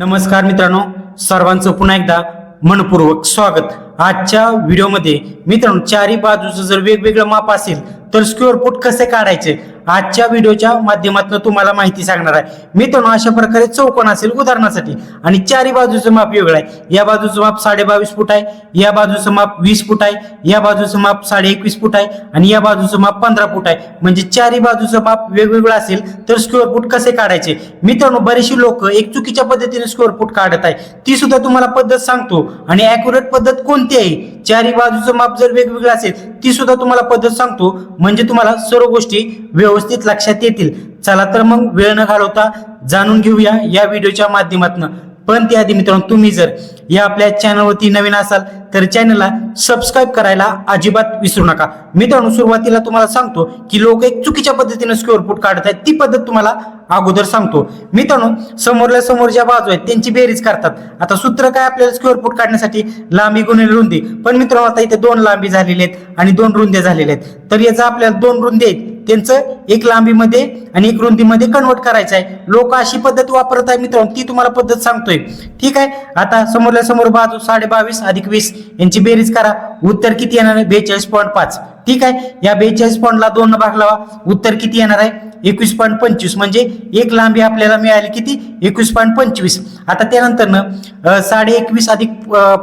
नमस्कार मित्रांनो सर्वांचं पुन्हा एकदा मनपूर्वक स्वागत. आजच्या व्हिडिओमध्ये मित्रांनो चारी बाजूचं जर वेगवेगळं माप असेल तर स्क्वेअर फूट कसे काढायचे? आजच्या व्हिडिओच्या माध्यमातून तुम्हाला माहिती सांगणार आहे. मित्रांनो अशा प्रकारे चौकोन असेल उदाहरणासाठी. आणि चारी बाजूचं माप वेगळं आहे. या बाजूचं माप साडे बावीस फूट आहे. या बाजूचं माप वीस फूट आहे. या बाजूचं माप साडे एकवीस फूट आहे. आणि या बाजूचं माप पंधरा फूट आहे. म्हणजे चारी बाजूचं माप वेगवेगळं असेल तर स्क्वेअर फूट कसे काढायचे? मित्रांनो बरेचशी लोक एक चुकीच्या पद्धतीने स्क्वेअर फूट काढत आहे. ती सुद्धा तुम्हाला पद्धत सांगतो. आणि अॅक्युरेट पद्धत कोणती आहे? चारी बाजूचं माप जर वेगवेगळं असेल ती सुद्धा तुम्हाला पद्धत सांगतो. म्हणजे तुम्हाला सर्व गोष्टी व्यवस्थित लक्षात येतील. चला तर मग वेळ न घालवता जाणून घेऊया या व्हिडिओच्या माध्यमातून. पण त्याआधी मित्रांनो तुम्ही जर या आपल्या चॅनलवरती नवीन असाल तर चॅनलला सबस्क्राईब करायला अजिबात विसरू नका. मित्रांनो सुरुवातीला तुम्हाला सांगतो की लोक एक चुकीच्या पद्धतीने स्क्वेअर फूट काढत आहेत ती पद्धत तुम्हाला अगोदर सांगतो. मित्रांनो समोरल्या समोर ज्या बाजू आहेत त्यांची बेरीज करतात. आता सूत्र काय आपल्याला स्क्वेअर फूट काढण्यासाठी? लांबी गुणिले रुंदी. पण मित्रांनो आता इथे दोन लांबी झालेले आहेत आणि दोन रुंद्या झालेल्या आहेत. तर याचा आपल्याला दोन रुंदी आहेत. त्यांचं एक लांबीमध्ये आणि एक रुंदीमध्ये कन्वर्ट करायचं आहे लोक अशी पद्धत वापरत आहे मित्रांनो ती तुम्हाला पद्धत सांगतोय. ठीक आहे? आता समोरल्या समोर बाजू साडे बावीस अधिक वीस यांची बेरीज करा. उत्तर किती येणार आहे? बेचाळीस पॉईंट पाच. ठीक आहे? या बेचाळीस पॉईंटला दोन भाग लावा. उत्तर किती येणार आहे? एकवीस पॉईंट पंचवीस म्हणजे एक लांबी आपल्याला मिळाली किती? एकवीस पॉईंट पंचवीस. आता त्यानंतर साडे एकवीस अधिक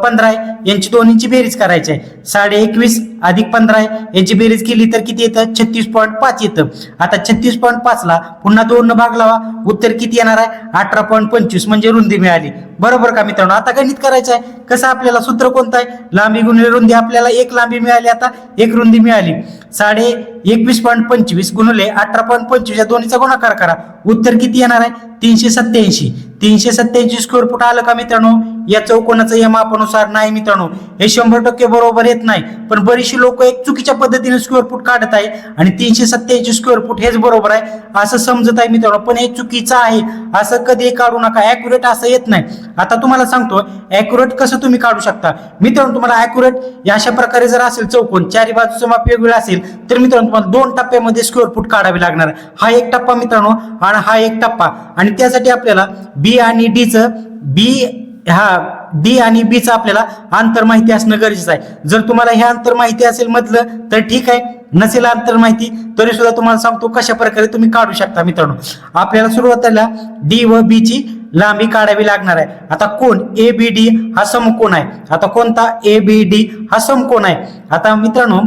पंधरा आहे यांची दोन्हीची बेरीज करायची आहे. साडे एकवीस अधिक पंधरा आहे यांची बेरीज केली तर किती येतं? छत्तीस पॉईंट पाच येतं. आता छत्तीस पॉईंट पाचला पुन्हा दोन भाग लावा. उत्तर किती येणार आहे? अठरा पॉईंट पंचवीस म्हणजे रुंदी मिळाली. बरोबर का मित्रांनो? आता गणित करायचं आहे. कसं आपल्याला सूत्र कोणतं आहे? लांबी गुणिले रुंदी. आपल्याला एक लांबी मिळाली आता एक रुंदी मिळाली. साडे एकवीस पॉईंट पंचवीस गुणले अठरा पॉईंट पंचवीस या दोन्हीचा गुणाकार करा. उत्तर किती येणार आहे? तीनशे सत्याऐंशी तीनशे सत्याऐंशी स्क्वेअर फूट आलं का मित्रांनो? या चौकोनाचं या मापानुसार नाही मित्रांनो. हे शंभर टक्के बरोबर येत नाही. पण बरीचशी लोक एक चुकीच्या पद्धतीने स्क्वेअर फूट काढत आहे आणि तीनशे सत्याऐंशी स्क्वेअर फूट हेच बरोबर आहे असं समजत आहे मित्रांनो. पण हे चुकीचं आहे. असं कधी काढू नका. ॲक्युरेट असं येत नाही. आता तुम्हाला सांगतो ॲक्युरेट कसं तुम्ही काढू शकता? मित्रांनो तुम्हाला ॲक्युरेट या अशा प्रकारे जर असेल चौकोन चारी बाजूचं माप वेगवेगळं असेल तर मित्रांनो तुम्हाला दोन टप्प्यामध्ये स्क्वेअर फूट काढावे लागणार. हा एक टप्पा मित्रांनो आणि हा एक टप्पा. आणि त्यासाठी आपल्याला बी आणि डीचं बी हा डी आणि बी आपल्याला अंतर माहिती असणं गरजेचं आहे. जर तुम्हाला हे अंतर माहिती असेल म्हटलं तर ठीक आहे. नसेल अंतर माहिती तरी सुद्धा तुम्हाला सांगतो कशा प्रकारे तुम्ही काढू शकता मित्रांनो. आपल्याला सुरुवातीला डी व बी ची लांबी काढावी लागणार आहे. आता कोण? ए बी डी हा समकोण आहे. आता कोणता? ए बी डी हा समकोण आहे. आता मित्रांनो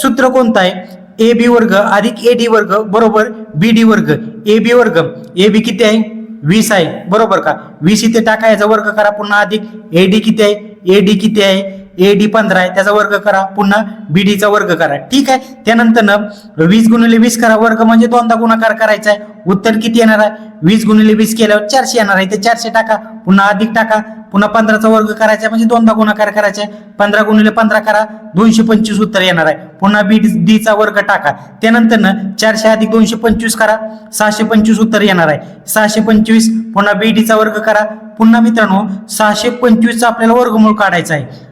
सूत्र कोणतं आहे? ए बी वर्ग अधिक ए डी वर्ग बरोबर बी डी वर्ग. ए बी वर्ग. ए बी किती आहे? वीस आहे. बरोबर का? वीस इथे टाका याचा वर्ग करा पुन्हा अधिक. ए डी किती आहे? ए डी किती आहे? ए डी पंधरा आहे. त्याचा वर्ग करा पुन्हा बी डीचा वर्ग करा. ठीक आहे? त्यानंतर ना वीस गुणिले वीस करा. वर्ग म्हणजे दोनदा गुणाकार करायचा आहे. उत्तर किती येणार आहे? वीस गुणिले वीस केल्यावर चारशे येणार आहे. ते चारशे टाका. पुन्हा अधिक टाका. पुन्हा पंधराचा वर्ग करायचा आहे, म्हणजे दोनदा गुणाकार करायचा आहे. पंधरा गुणिले पंधरा करा दोनशे पंचवीस उत्तर येणार आहे. पुन्हा बी डीचा वर्ग टाका. त्यानंतर चारशे अधिक दोनशे पंचवीस करा सहाशे पंचवीस उत्तर येणार आहे. सहाशे पंचवीस पुन्हा बी डीचा वर्ग करा. पुन्हा मित्रांनो सहाशे पंचवीसचा आपल्याला वर्गमूळ काढायचा आहे.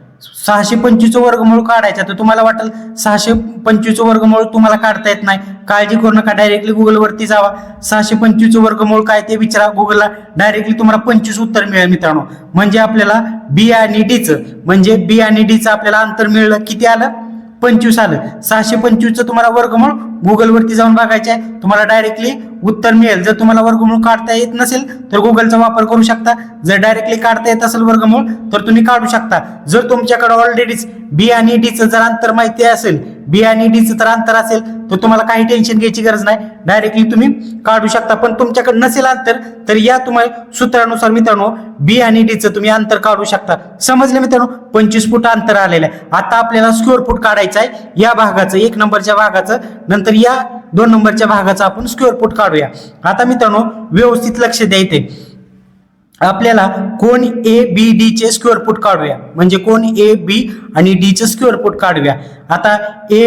सहाशे पंचवीसचं वर्गमूळ काढायचा तर तुम्हाला वाटेल सहाशे पंचवीसचं वर्गमूळ तुम्हाला काढता येत नाही. काळजी करू नका डायरेक्टली गुगलवरती जावा. सहाशे पंचवीसचं वर्गमूळ काय ते विचारा गुगलला डायरेक्टली तुम्हाला पंचवीस उत्तर मिळेल मित्रांनो. म्हणजे आपल्याला बी आणि डीचं म्हणजे बी आणि डीचं आपल्याला अंतर मिळलं. किती आलं? पंचवीस आलं. सहाशे पंचवीसचं तुम्हाला वर्गमूळ गुगलवरती जाऊन बघायचं आहे तुम्हाला डायरेक्टली उत्तर मिळेल. जर तुम्हाला वर्गमूळ काढता येत नसेल तर गुगलचा वापर करू शकता. जर डायरेक्टली काढता येत असेल वर्गमूळ तर तुम्ही काढू शकता. जर तुमच्याकडे ऑलरेडीच बी आणि डीचं जर अंतर माहिती असेल बी आणि डीचं जर अंतर असेल तर तुम्हाला काही टेन्शन घ्यायची गरज नाही. डायरेक्टली तुम्ही काढू शकता. पण तुमच्याकडे नसेल अंतर तर या तुम्हाला सूत्रानुसार मित्रांनो बी आणि डीचं तुम्ही अंतर काढू शकता. समजले मित्रांनो? पंचवीस फूट अंतर आलेलं आहे. आता आपल्याला स्क्वेअर फूट काढायचं आहे. या भागाचं एक नंबरच्या भागाचं नंतर या दोन नंबरच्या भागाचा आपण स्क्वेअर फूट काढूया. आता मित्रांनो व्यवस्थित लक्ष द्यायचे आपल्याला कोण ए बी डी चे स्क्वेअर फूट काढूया. म्हणजे कोण ए बी आणि डी चे स्क्वेअर फूट काढूया. आता ए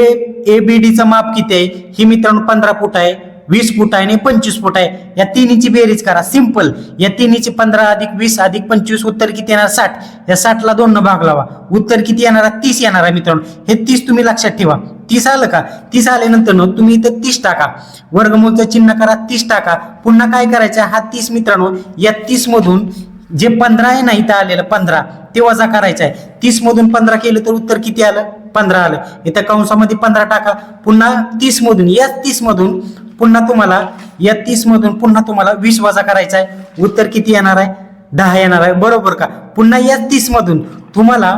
ए बी डी चं माप किती आहे? ही मित्रांनो पंधरा फूट आहे वीस फूट आहे आणि पंचवीस फूट आहे. या तिन्हीची बेरीज करा. सिंपल या तिन्हीची पंधरा अधिक वीस अधिक पंचवीस उत्तर किती येणार? साठ. या साठला दोन भाग लावा. उत्तर किती येणार? तीस येणार आहे मित्रांनो. हे तीस तुम्ही लक्षात ठेवा. तीस आलं का? तीस आल्यानंतर न तुम्ही इथं तीस टाका. वर्गमूळचं चिन्ह करा तीस टाका. पुन्हा काय करायचं? हा तीस मित्रांनो या तीस मधून जे पंधरा आहे ना इथं आलेलं पंधरा ते वजा करायचं आहे. तीस मधून पंधरा केलं तर उत्तर किती आलं? पंधरा आलं. इथं कंसामध्ये पंधरा टाका. पुन्हा तीस मधून या तीस मधून पुन्हा तुम्हाला या तीस मधून पुन्हा तुम्हाला वीस वजा करायचा आहे. उत्तर किती येणार आहे? दहा येणार आहे. बरोबर का? पुन्हा या तीस मधून तुम्हाला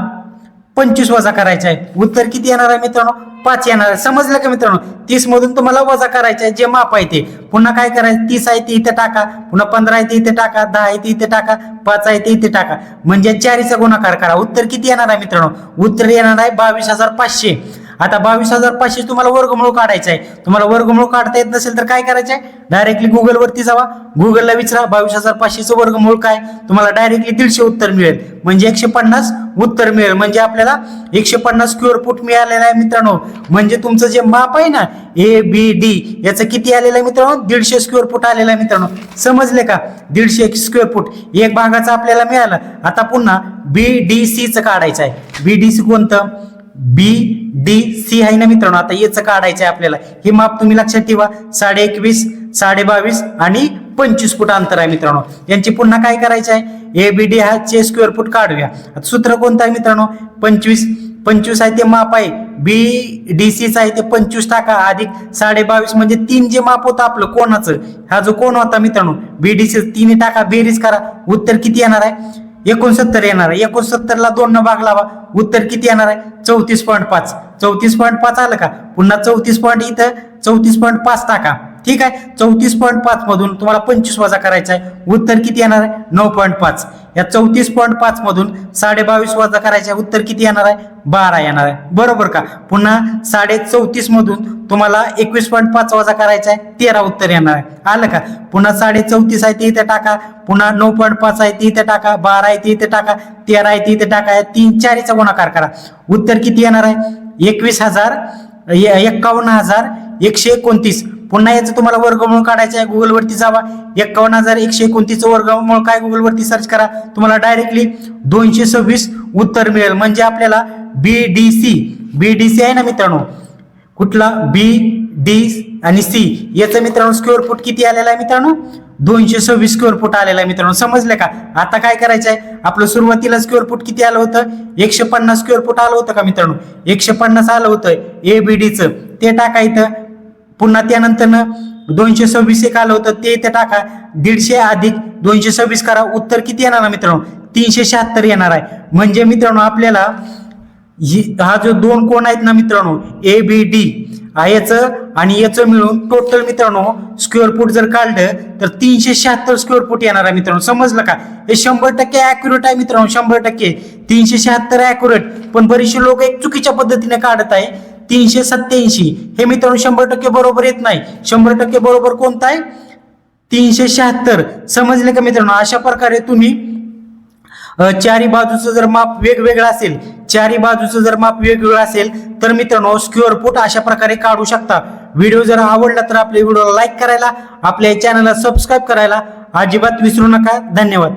पंचवीस वजा करायचा आहे. उत्तर किती येणार आहे मित्रांनो? पाच येणार. आहे समजलं का मित्रांनो? तीस मधून तुम्हाला वजा करायचं आहे जे माप आहे ते. पुन्हा काय करायचं? तीस आहे ते इथे टाका. पुन्हा पंधरा आहे ते इथे टाका. दहा आहे ते इथे टाका. पाच आहे ते इथे टाका. म्हणजे चारीचा गुणाकार करा. उत्तर किती येणार आहे मित्रांनो? उत्तर येणार आहे बावीस हजार पाचशे. आता बावीस हजार पाचशे तुम्हाला वर्गमूळ काढायचं आहे तुम्हाला वर्गमूळ काढता येत नसेल तर काय करायचं आहे डायरेक्टली गुगलवरती जावा. गुगलला विचारा बावीस हजार पाचशेचं वर्गमूळ काय? तुम्हाला डायरेक्टली दीडशे उत्तर मिळेल. म्हणजे एकशे पन्नास उत्तर मिळेल. म्हणजे आपल्याला एकशे पन्नास स्क्वेअर फूट मिळालेलं आहे मित्रांनो. म्हणजे तुमचं जे माप आहे ना ए बी डी याचं किती आलेलं आहे मित्रांनो? दीडशे स्क्वेअर फूट आलेलं आहे मित्रांनो. समजले का? दीडशे स्क्वेअर फूट एक भागाचं आपल्याला मिळालं. आता पुन्हा बी डी सीचं काढायचं आहे बी डी सी कोणतं? बी डी सी आहे ना मित्रांनो? आता याचं काढायचं आहे आपल्याला. हे माप तुम्ही लक्षात ठेवा. साडे एकवीस साडे बावीस आणि पंचवीस फूट अंतर आहे मित्रांनो. यांची पुन्हा काय करायचं आहे ए बी डी हा चे स्क्वेअर फूट काढूया. आता सूत्र कोणतं आहे मित्रांनो? पंचवीस. पंचवीस आहे ते माप आहे. बी डी सीचं आहे ते पंचवीस टाका. अधिक साडे बावीस म्हणजे तीन जे माप होतं आपलं कोणाचं? हा जो कोण होता मित्रांनो? बी डी सी तीन टाका. बेरीज करा. उत्तर किती येणार आहे? एकोणसत्तर येणार आहे. एकोणसत्तरला दोन न भाग लावा. उत्तर किती येणार आहे? चौतीस पॉईंट पाच. चौतीस पॉईंट पाच आलं का? पुन्हा चौतीस पॉईंट इथं चौतीस पॉईंट पाच टाका. ठीक आहे? चौतीस पॉईंट पाच मधून तुम्हाला पंचवीस वजा करायचा आहे. उत्तर किती येणार आहे? नऊ पॉईंट पाच. या चौतीस पॉईंट पाच मधून साडे बावीस वजा करायचे आहे उत्तर किती येणार आहे? बारा येणार आहे. बरोबर का? पुन्हा साडे चौतीस मधून तुम्हाला एकवीस पॉईंट पाच वजा करायचा आहे तेरा उत्तर येणार आहे. आलं का? पुन्हा साडे चौतीस आहे ते इथे टाका. पुन्हा नऊ पॉईंट पाच आहे ते इथे टाका. बारा आहे ते इथे टाका. तेरा आहे ते इथे टाका. या तीन चारीचा गुणाकार करा. उत्तर किती येणार आहे? एकवीस हजार एक्कावन्न हजार एकशे एकोणतीस. पुन्हा याचं तुम्हाला वर्गमूळ काढायचं आहे. गुगलवरती जावा. एक्कावन्न हजार एकशे एकोणतीसचं वर्गमूळ काय गुगलवरती सर्च करा. तुम्हाला डायरेक्टली दोनशे सव्वीस उत्तर मिळेल. म्हणजे आपल्याला B D C B D C आहे ना मित्रांनो? कुठला? बी डी आणि सी याचं मित्रांनो स्क्वेअर फूट किती आलेला आहे मित्रांनो? दोनशे सव्वीस स्क्वेअर फूट आलेला आहे मित्रांनो. समजलं का? आता काय करायचं आहे आपलं सुरुवातीला स्क्वेअर फूट किती आलं होतं? एकशे पन्नास स्क्वेअर फूट आलं होतं का मित्रांनो? एकशे पन्नास आलं होतं. ए बी डीचं ते टाकायचं पुन्हा त्यानंतर दोनशे सव्वीस एक आलं होतं ते इथे टाका. दीडशे अधिक दोनशे सव्वीस करा. उत्तर किती येणार आहे मित्रांनो? तीनशे शहात्तर येणार आहे. म्हणजे मित्रांनो आपल्याला ही- हा जो दोन कोण आहेत ना मित्रांनो? ए बी डी याचं. आणि याचं मिळून टोटल मित्रांनो स्क्वेअर फूट जर काढलं तर तीनशे शहात्तर स्क्वेअर फूट येणार आहे मित्रांनो. समजलं का? हे शंभर टक्के अॅक्युरेट आहे मित्रांनो शंभर टक्के. तीनशे शहात्तर अॅक्युरेट पण बरेचसे लोक एक चुकीच्या पद्धतीने काढत आहे. तीनशे सत्याऐंशी हे मित्रांनो शंभर टक्के बरोबर येत नाही. शंभर टक्के बरोबर कोणता आहे? तीनशे शहात्तर. समजले का मित्रांनो? अशा प्रकारे तुम्ही चारी बाजूचं जर माप वेगवेगळं असेल चारी बाजूचं जर माप वेगवेगळं असेल तर मित्रांनो स्क्युअर फूट अशा प्रकारे काढू शकता. व्हिडिओ जर आवडला तर आपल्या व्हिडिओला लाईक करायला आपल्या चॅनलला सबस्क्राईब करायला अजिबात विसरू नका. धन्यवाद.